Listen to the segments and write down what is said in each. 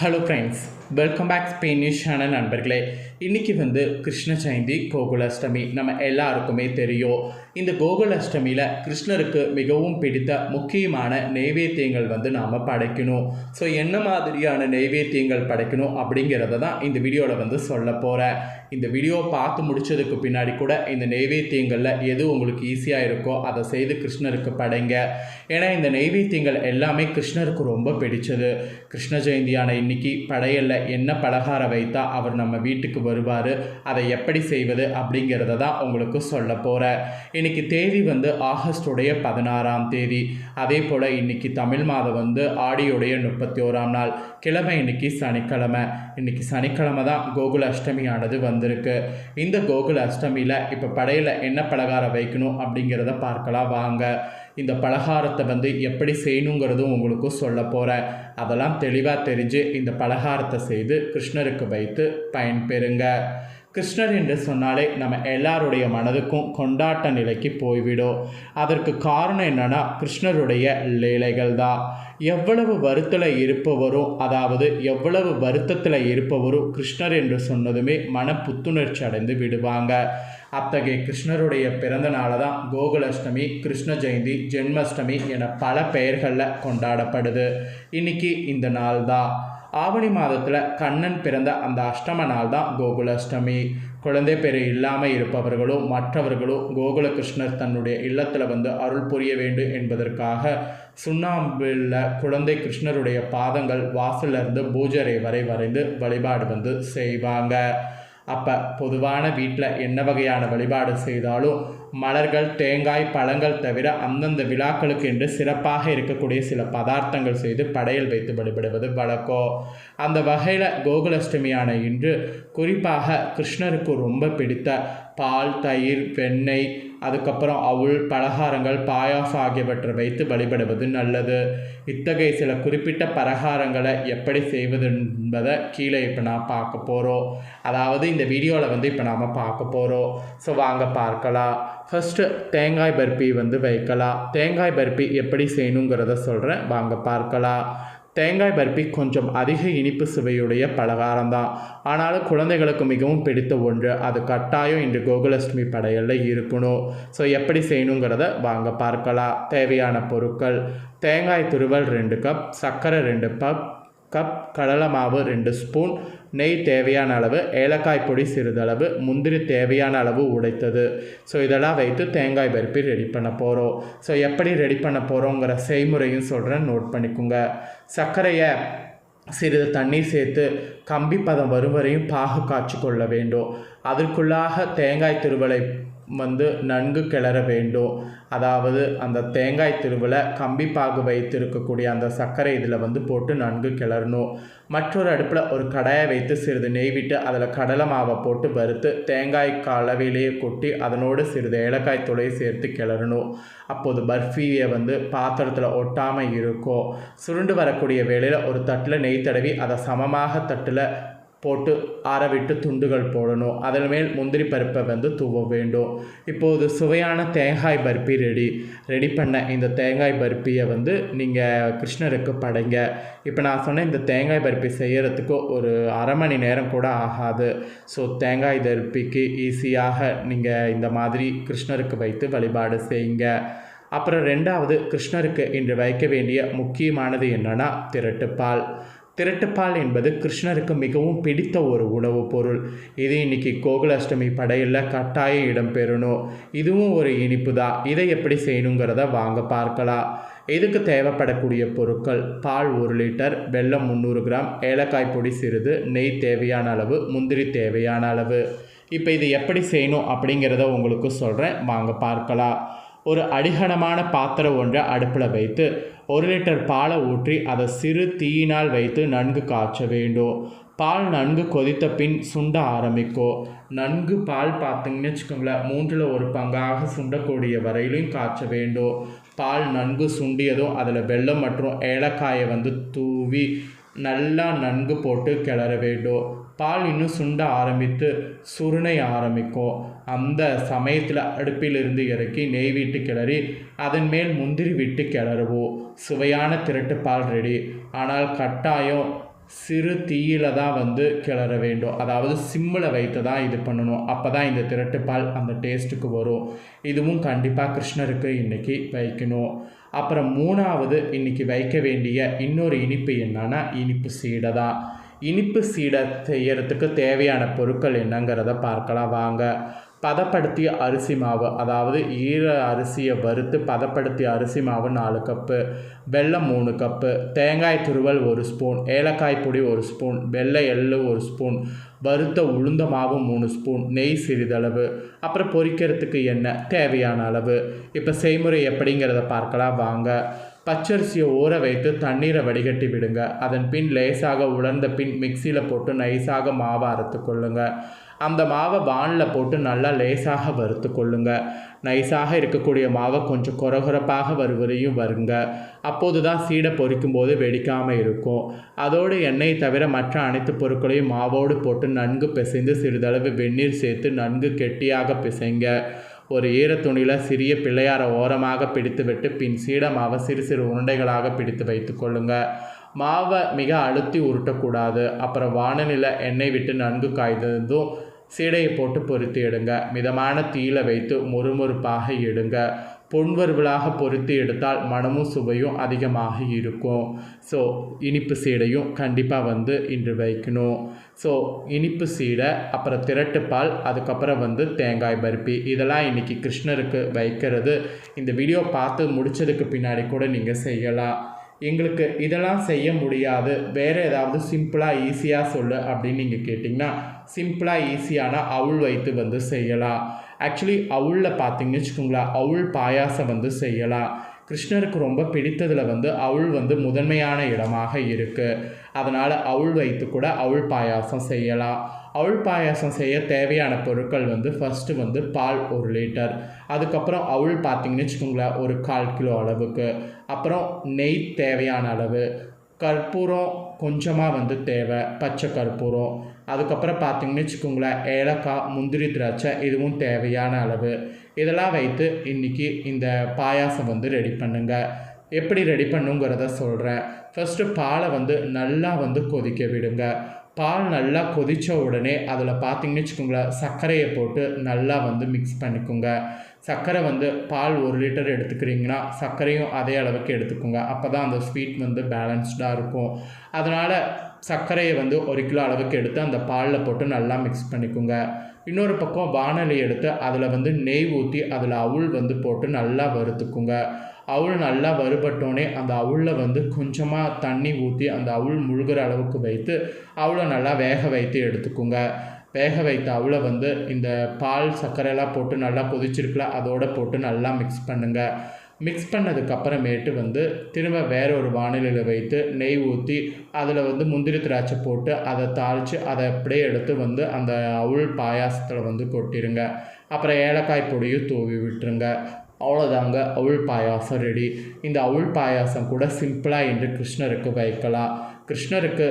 Hello friends welcome back Spain news channel நண்பர்களே. இன்றைக்கி வந்து கிருஷ்ண ஜெயந்தி கோகுலாஷ்டமி. நம்ம எல்லாருக்குமே தெரியும். இந்த கோகுலாஷ்டமியில் கிருஷ்ணருக்கு மிகவும் பிடித்த முக்கியமான நெய்வேத்தியங்கள் வந்து நாம் படைக்கணும். ஸோ என்ன மாதிரியான நெய்வேத்தியங்கள் படைக்கணும் அப்படிங்கிறத தான் இந்த வீடியோவில் வந்து சொல்ல போகிறேன் இந்த வீடியோ பார்த்து முடிச்சதுக்கு பின்னாடி கூட இந்த நெய்வேத்தியங்களில் எது உங்களுக்கு ஈஸியாக இருக்கோ அதை செய்து கிருஷ்ணருக்கு படைங்க. ஏன்னா இந்த நெய்வேத்தியங்கள் எல்லாமே கிருஷ்ணருக்கு ரொம்ப பிடிச்சது. கிருஷ்ண ஜெயந்தியான இன்னைக்கு படையலில் என்ன பலகாரம் வைத்தா அவர் நம்ம வீட்டுக்கு வருவார் அதை எப்படி செய்வது அப்படிங்கிறத தான் உங்களுக்கு சொல்ல போகிறேன் இன்றைக்கி தேதி வந்து ஆகஸ்டுடைய பதினாறாம் தேதி. அதே போல் இன்னைக்கு தமிழ் மாதம் வந்து ஆடியுடைய முப்பத்தி ஓராம் நாள். கிழமை இன்னைக்கு சனிக்கிழமை. இன்னைக்கு சனிக்கிழமை தான் கோகுல அஷ்டமியானது வந்திருக்கு. இந்த கோகுல அஷ்டமியில் இப்போ படையில் என்ன பலகாரம் வைக்கணும் அப்படிங்கிறத பார்க்கலாம் வாங்க. இந்த பலகாரத்தை வந்து எப்படி செய்யணுங்கிறதும் உங்களுக்கும் சொல்ல போகிறேன் அதெல்லாம் தெளிவாக தெரிஞ்சு இந்த பலகாரத்தை செய்து கிருஷ்ணருக்கு வைத்து பயன்பெறுங்க. கிருஷ்ணர் என்று சொன்னாலே நம்ம எல்லாருடைய மனதுக்கும் கொண்டாட்ட நிலைக்கு போய்விடும். அதற்கு காரணம் என்னன்னா கிருஷ்ணருடைய லீலைகள் தான் எவ்வளவு வருத்தில் இருப்பவரும் அதாவது எவ்வளவு வருத்தத்தில் இருப்பவரும் கிருஷ்ணர் என்று சொன்னதுமே மன புத்துணர்ச்சி அடைந்து விடுவாங்க. அத்தகைய கிருஷ்ணருடைய பிறந்த நாளை தான் கோகுலாஷ்டமி கிருஷ்ண ஜெயந்தி ஜென்மாஷ்டமி என பல பெயர்களில் கொண்டாடப்படுது. இன்னைக்கு இந்த நாள் தான் ஆவணி மாதத்தில் கண்ணன் பிறந்த அந்த அஷ்டம நாள் தான் கோகுலாஷ்டமி. குழந்தை பேர் இல்லாமல் இருப்பவர்களும் மற்றவர்களும் கோகுல கிருஷ்ணர் தன்னுடைய இல்லத்தில் வந்து அருள் புரிய வேண்டும் என்பதற்காக சுண்ணாம்பில் குழந்தை கிருஷ்ணருடைய பாதங்கள் வாசல்ல இருந்து பூஜரை வரை வரைந்து வழிபாடு வந்து செய்வாங்க. அப்போ பொதுவான வீட்டில் என்ன வகையான வழிபாடு செய்தாலும் மலர்கள் தேங்காய் பழங்கள் தவிர அந்தந்த விழாக்களுக்கு என்று சிறப்பாக இருக்கக்கூடிய சில பதார்த்தங்கள் செய்து படையல் வைத்து வழிபடுவது வழக்கம். அந்த வகையில் கோகுலஷ்டமியான இன்று குறிப்பாக கிருஷ்ணருக்கு ரொம்ப பிடித்த பால் தயிர் வெண்ணெய் அதுக்கப்புறம் அவுள் பலகாரங்கள் பாயாசம் ஆகியவற்றை வைத்து வழிபடுவது நல்லது. இத்தகைய சில குறிப்பிட்ட பலகாரங்களை எப்படி செய்வது என்பதை கீழே இப்போ நான் பார்க்க போகிறோம் அதாவது இந்த வீடியோவில் வந்து இப்போ நாம் பார்க்க போகிறோம் ஸோ வாங்க பார்க்கலாம். ஃபஸ்ட்டு தேங்காய் பர்பி வந்து வைக்கலாம். தேங்காய் பர்பி எப்படி செய்யணுங்கிறத சொல்கிறேன் வாங்க பார்க்கலாம். தேங்காய் பர்பி கொஞ்சம் அதிக இனிப்பு சுவையுடைய பலகாரம் தான் ஆனாலும் குழந்தைகளுக்கு மிகவும் பிடித்த ஒன்று அது கட்டாயம் இன்று கோகுலஷ்டமி படையலில் இருக்கணும். ஸோ எப்படி செய்யணுங்கிறத வாங்க பார்க்கலாம். தேவையான பொருட்கள் தேங்காய் துருவல் ரெண்டு கப் சர்க்கரை ரெண்டு கப் கப் கடலை மாவு ரெண்டு ஸ்பூன் நெய் தேவையான அளவு ஏலக்காய் பொடி சிறிதளவு முந்திரி தேவையான அளவு உடைத்தது. ஸோ இதெல்லாம் வைத்து தேங்காய் பருப்பி ரெடி பண்ண போகிறோம் ஸோ எப்படி ரெடி பண்ண போகிறோங்கிற செய்முறையும் சொல்கிறேன் நோட் பண்ணிக்கோங்க. சர்க்கரையை சிறிது தண்ணீர் சேர்த்து கம்பி பதம் வரும் வரையும் பாகு காய்ச்சி கொள்ள வேண்டும். அதற்குள்ளாக தேங்காய் திருவலை வந்து நன்கு கிளற வேண்டும். அதாவது அந்த தேங்காய் திருவில் கம்பி பாகு வைத்திருக்கக்கூடிய அந்த சர்க்கரை இதில் வந்து போட்டு நன்கு கிளறணும். மற்றொரு அடுப்பில் ஒரு கடாயை வைத்து சிறிது நெய் விட்டு அதில் கடலை மாவை போட்டு வறுத்து தேங்காய் கலவையிலேயே கொட்டி அதனோடு சிறிது ஏலக்காய் துளையை சேர்த்து கிளறணும். அப்போது பர்ஃபியை வந்து பாத்திரத்தில் ஒட்டாமல் இருக்கும். சுருண்டு வரக்கூடிய வேளையில் ஒரு தட்டில் நெய் தடவி அதை சமமாக தட்டில் போட்டு ஆறவிட்டு துண்டுகள் போடணும். அதன் மேல் முந்திரி பருப்பை வந்து தூவ வேண்டும். இப்போது சுவையான தேங்காய் பருப்பி ரெடி ரெடி பண்ண இந்த தேங்காய் பருப்பியை வந்து நீங்கள் கிருஷ்ணருக்கு படைங்க. இப்போ நான் சொன்ன இந்த தேங்காய் பருப்பி செய்கிறதுக்கு ஒரு அரை மணி நேரம் கூட ஆகாது. ஸோ தேங்காய் பருப்பிக்கு ஈஸியாக நீங்கள் இந்த மாதிரி கிருஷ்ணருக்கு வைத்து வழிபாடு செய்யுங்க. அப்புறம் ரெண்டாவது கிருஷ்ணருக்கு இன்று வைக்க வேண்டிய முக்கியமானது என்னென்னா திரட்டுப்பால். திரட்டுப்பால் என்பது கிருஷ்ணருக்கு மிகவும் பிடித்த ஒரு உணவுப் பொருள். இது இன்னைக்கு கோகுலாஷ்டமி படையில் கட்டாயம் இடம்பெறணும் இதுவும் ஒரு இனிப்பு தான் இதை எப்படி செய்யணுங்கிறத வாங்க பார்க்கலாம். இதுக்கு தேவைப்படக்கூடிய பொருட்கள் பால் ஒரு லிட்டர் வெல்லம் முந்நூறு கிராம் ஏலக்காய் பொடி சிறிது நெய் தேவையான அளவு முந்திரி தேவையான அளவு. இப்போ இது எப்படி செய்யணும் அப்படிங்கிறத உங்களுக்கு சொல்கிறேன் வாங்க பார்க்கலாம். ஒரு அடிகனமான பாத்திரம் ஒன்றை அடுப்பில் வைத்து ஒரு லிட்டர் பாலை ஊற்றி அதை சிறு தீயினால் வைத்து நன்கு காய்ச்ச வேண்டும். பால் நன்கு கொதித்த பின் சுண்ட ஆரம்பிக்கும் நன்கு பால் பார்த்தீங்கன்னு வச்சுக்கோங்களேன் மூன்றில் ஒரு பங்காக சுண்டக்கூடிய வரையிலும் காய்ச்ச வேண்டும். பால் நன்கு சுண்டியதும் அதில் வெல்லம் மற்றும் ஏலக்காயை வந்து தூவி நல்லா நன்கு போட்டு கிளற வேண்டும். பால் இன்னும் சுண்ட ஆரம்பித்து சுருணை ஆரம்பிக்கும் அந்த சமயத்தில் அடுப்பிலிருந்து இறக்கி நெய் விட்டு கிளறி அதன் மேல் முந்திரி விட்டு கிளறுவோம் சுவையான திரட்டு பால் ரெடி ஆனால் கட்டாயம் சிறு தீயில தான் வந்து கிளற வேண்டும். அதாவது சிம்மில் வைத்து தான் இது பண்ணணும். அப்போ தான் இந்த திரட்டுப்பால் அந்த டேஸ்ட்டுக்கு வரும். இதுவும் கண்டிப்பாக கிருஷ்ணருக்கு இன்றைக்கி வைக்கணும். அப்புறம் மூணாவது இன்றைக்கி வைக்க வேண்டிய இன்னொரு இனிப்பு என்னன்னா இனிப்பு சீடை தான். இனிப்பு சீடை செய்யறதுக்கு தேவையான பொருட்கள் என்னங்கிறத பார்க்கலாம் வாங்க. பதப்படுத்திய அரிசி மாவு அதாவது ஈர அரிசியை வறுத்து பதப்படுத்திய அரிசி மாவு நாலு கப்பு வெல்லம் மூணு கப்பு தேங்காய் துருவல் ஒரு ஸ்பூன் ஏலக்காய் பொடி ஒரு ஸ்பூன் வெள்ளை எள்ளு ஒரு ஸ்பூன் வறுத்த உளுந்த மாவு மூணு ஸ்பூன் நெய் சிறிதளவு அப்புறம் பொரிக்கிறதுக்கு எண்ணெய் தேவையான அளவு இப்போ செய்முறை எப்படிங்கிறத பார்க்கலாம் வாங்க. பச்சரிசியை ஊற வைத்து தண்ணீரை வடிகட்டி விடுங்க. அதன் பின் லேசாக உலர்ந்த பின் மிக்சியில் போட்டு நைஸாக மாவை அறுத்து கொள்ளுங்க. அந்த மாவை வானில் போட்டு நல்லா லேசாக வறுத்து கொள்ளுங்க. நைஸாக இருக்கக்கூடிய மாவை கொஞ்சம் குறகுறப்பாக வருவதையும் வருங்க. அப்போது தான் சீடை பொரிக்கும் போது வெடிக்காமல் இருக்கும். அதோடு எண்ணெய் தவிர மற்ற அனைத்து பொருட்களையும் மாவோடு போட்டு நன்கு பிசைந்து சிறிதளவு வெந்நீர் சேர்த்து நன்கு கெட்டியாக பிசைங்க. ஒரு ஈரத்துணியில் சிறிய பிள்ளையாரை ஓரமாக பிடித்து விட்டு பின் சீடமாவை சிறு சிறு உருண்டைகளாக பிடித்து வைத்து கொள்ளுங்க. மாவை மிக அழுத்தி உருட்டக்கூடாது. அப்புறம் வானலில் எண்ணெய் விட்டு நன்கு காய்ந்ததும் சீடையை போட்டு பொருத்தி எடுங்க. மிதமான தீயில வைத்து மொறுமொறுப்பாக எடுங்க பொன்வறுவலாக பொருத்தி எடுத்தால் மனமும் சுவையும் அதிகமாக இருக்கும். ஸோ இனிப்பு சீடையும் கண்டிப்பாக வந்து இன்று வைக்கணும். ஸோ இனிப்பு சீடை அப்புறம் திரட்டுப்பால் அதுக்கப்புறம் வந்து தேங்காய் பருப்பி. இதெல்லாம் இன்றைக்கி கிருஷ்ணருக்கு வைக்கிறது. இந்த வீடியோ பார்த்து முடித்ததுக்கு பின்னாடி கூட நீங்கள் செய்யலாம். எங்களுக்கு இதெல்லாம் செய்ய முடியாது. வேறு ஏதாவது சிம்பிளாக ஈஸியாக சொல்லு அப்படின்னு நீங்கள் கேட்டிங்கன்னா சிம்பிளாக ஈஸியான அவுள் வைத்து வந்து செய்யலாம். ஆக்சுவலி அவுளில் பார்த்தீங்கன்னு வச்சுக்கோங்களேன் அவுள் பாயாசம் வந்து செய்யலாம். கிருஷ்ணருக்கு ரொம்ப பிடித்ததில் வந்து அவுள் வந்து முதன்மையான இடமாக இருக்குது அதனால் அவுள் வைத்து கூட அவுள் பாயாசம் செய்யலாம். அவுள் பாயாசம் செய்ய தேவையான பொருட்கள் வந்து ஃபஸ்ட்டு வந்து பால் ஒரு லிட்டர் அதுக்கப்புறம் அவுள் பார்த்தீங்கன்னு வச்சுக்கோங்களேன் ஒரு கால் கிலோ அளவுக்கு. அப்புறம் நெய் தேவையான அளவு. கற்பூரம் கொஞ்சமாக வந்து தேவை பச்சை கற்பூரம். அதுக்கப்புறம் பார்த்திங்கன்னு வச்சுக்கோங்களேன் ஏலக்காய் முந்திரி திராட்சை இதுவும் தேவையான அளவு. இதெல்லாம் வைத்து இன்றைக்கி இந்த பாயாசம் வந்து ரெடி பண்ணுங்கள் எப்படி ரெடி பண்ணுங்கிறத சொல்கிறேன் ஃபஸ்ட்டு பாலை வந்து நல்லா வந்து கொதிக்க விடுங்க. பால் நல்லா கொதித்த உடனே அதில் பார்த்திங்கன்னு வச்சுக்கோங்களேன் சர்க்கரையை போட்டு நல்லா வந்து மிக்ஸ் பண்ணிக்கோங்க. சர்க்கரை வந்து பால் ஒரு லிட்டர் எடுத்துக்கிறீங்கன்னா சர்க்கரையும் அதே அளவுக்கு எடுத்துக்கோங்க. அப்போ தான் அந்த ஸ்வீட் வந்து பேலன்ஸ்டாக இருக்கும். அதனால் சர்க்கரையை வந்து ஒரு கிலோ அளவுக்கு எடுத்து அந்த பாலில் போட்டு நல்லா மிக்ஸ் பண்ணிக்கோங்க. இன்னொரு பக்கம் வானொலி எடுத்து அதில் வந்து நெய் ஊற்றி அதில் அவுள் வந்து போட்டு நல்லா வறுத்துக்குங்க. அவுள் நல்லா வறுபட்டோடனே அந்த அவுளில் வந்து கொஞ்சமாக தண்ணி ஊற்றி அந்த அவுள் முழுகிற அளவுக்கு வைத்து அவுளை நல்லா வேக வைத்து எடுத்துக்குங்க. வேக வைத்த அவுளை வந்து இந்த பால் சர்க்கரையெல்லாம் போட்டு நல்லா கொதிச்சிருக்குல அதோடு போட்டு நல்லா மிக்ஸ் பண்ணுங்கள் மிக்ஸ் பண்ணதுக்கப்புறமேட்டு வந்து திரும்ப வேற ஒரு வானிலையில் வைத்து நெய் ஊற்றி அதில் வந்து முந்திரி திராட்சை போட்டு அதை தாளித்து அதை அப்படியே எடுத்து வந்து அந்த அவுள் பாயாசத்தில் வந்து கொட்டிடுங்க அப்புறம் ஏலக்காய் பொடியும் தூவி விட்டுருங்க. அவ்வளோதாங்க அவுள் பாயாசம் ரெடி இந்த அவுள் பாயாசம் கூட சிம்பிளாக இன்று கிருஷ்ணருக்கு வைக்கலாம். கிருஷ்ணருக்கு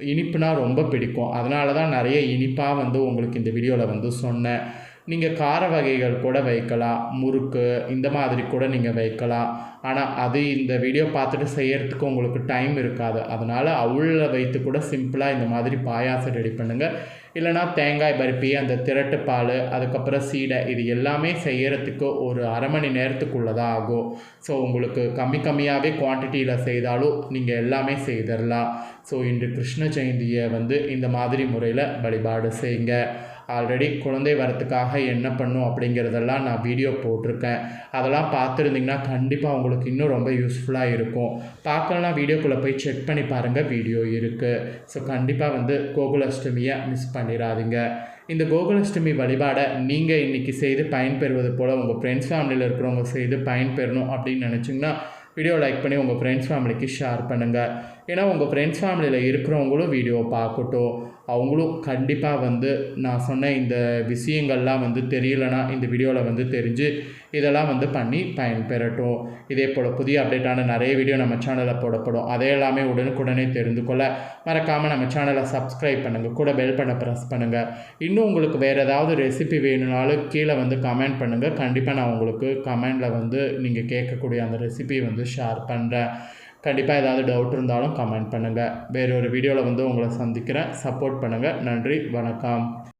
இனிப்புனா ரொம்ப பிடிக்கும். அதனால தான் நிறைய இனிப்பாக வந்து உங்களுக்கு இந்த வீடியோவில் வந்து சொன்னேன். நீங்கள் கார வகைகள் கூட வைக்கலாம் முறுக்கு இந்த மாதிரி கூட நீங்கள் வைக்கலாம். ஆனால் அது இந்த வீடியோ பார்த்துட்டு செய்கிறதுக்கு உங்களுக்கு டைம் இருக்காது. அதனால் அவுளில் வைத்து கூட சிம்பிளாக இந்த மாதிரி பாயாசம் ரெடி பண்ணுங்கள் இல்லைனா தேங்காய் பருப்பி அந்த திரட்டு பால் அதுக்கப்புறம் சீடை இது எல்லாமே செய்கிறதுக்கு ஒரு அரை மணி நேரத்துக்குள்ளே தான் ஆகும். ஸோ உங்களுக்கு கம்மி கம்மியாகவே குவான்டிட்டியில் செய்தாலும் நீங்கள் எல்லாமே செய்திடலாம் ஸோ இன்று கிருஷ்ண ஜெயந்தியை வந்து இந்த மாதிரி முறையில் வழிபாடு செய்யுங்க. ஆல்ரெடி குழந்தை வரத்துக்காக என்ன பண்ணும் அப்படிங்கிறதெல்லாம் நான் வீடியோ போட்டிருக்கேன். அதெல்லாம் பார்த்துருந்திங்கன்னா கண்டிப்பாக உங்களுக்கு இன்னும் ரொம்ப யூஸ்ஃபுல்லாக இருக்கும். பார்க்கலாம் வீடியோக்குள்ளே போய் செக் பண்ணி பாருங்கள் வீடியோ இருக்குது ஸோ கண்டிப்பாக வந்து கோகுலஷ்டமியை மிஸ் பண்ணிடாதீங்க இந்த கோகுலஷ்டமி வழிபாடை நீங்கள் இன்றைக்கி செய்து பயன்பெறுவது போல் உங்கள் ஃப்ரெண்ட்ஸ் ஃபேமிலியில் இருக்கிறவங்க செய்து பயன்பெறணும் அப்படின்னு நினச்சிங்கன்னா வீடியோ லைக் பண்ணி உங்கள் ஃப்ரெண்ட்ஸ் ஃபேமிலிக்கு ஷேர் பண்ணுங்கள் ஏன்னா உங்கள் ஃப்ரெண்ட்ஸ் ஃபேமிலியில் இருக்கிறவங்களும் வீடியோ பார்க்கட்டும். அவங்களும் கண்டிப்பாக வந்து நான் சொன்ன இந்த விஷயங்கள்லாம் வந்து தெரியலனா இந்த வீடியோவில் வந்து தெரிஞ்சு இதெல்லாம் வந்து பண்ணி பயன்பெறட்டும். இதே போல் புதிய அப்டேட்டான நிறைய வீடியோ நம்ம சேனலில் போடப்படும். அதே எல்லாமே உடனுக்குடனே தெரிந்து கொள்ள மறக்காமல் நம்ம சேனலை சப்ஸ்கிரைப் பண்ணுங்கள் கூட பெல் பண்ண ப்ரெஸ் பண்ணுங்கள் இன்னும் உங்களுக்கு வேறு ஏதாவது ரெசிபி வேணும்னாலும் கீழே வந்து கமெண்ட் பண்ணுங்கள் கண்டிப்பாக நான் உங்களுக்கு கமெண்டில் வந்து நீங்கள் கேட்கக்கூடிய அந்த ரெசிபி வந்து ஷேர் பண்ணுறேன் கண்டிப்பாக ஏதாவது டவுட் இருந்தாலும் கமெண்ட் பண்ணுங்கள் வேறொரு வீடியோவில் வந்து உங்களை சந்திக்கிறேன். சப்போர்ட் பண்ணுங்கள் நன்றி. வணக்கம்.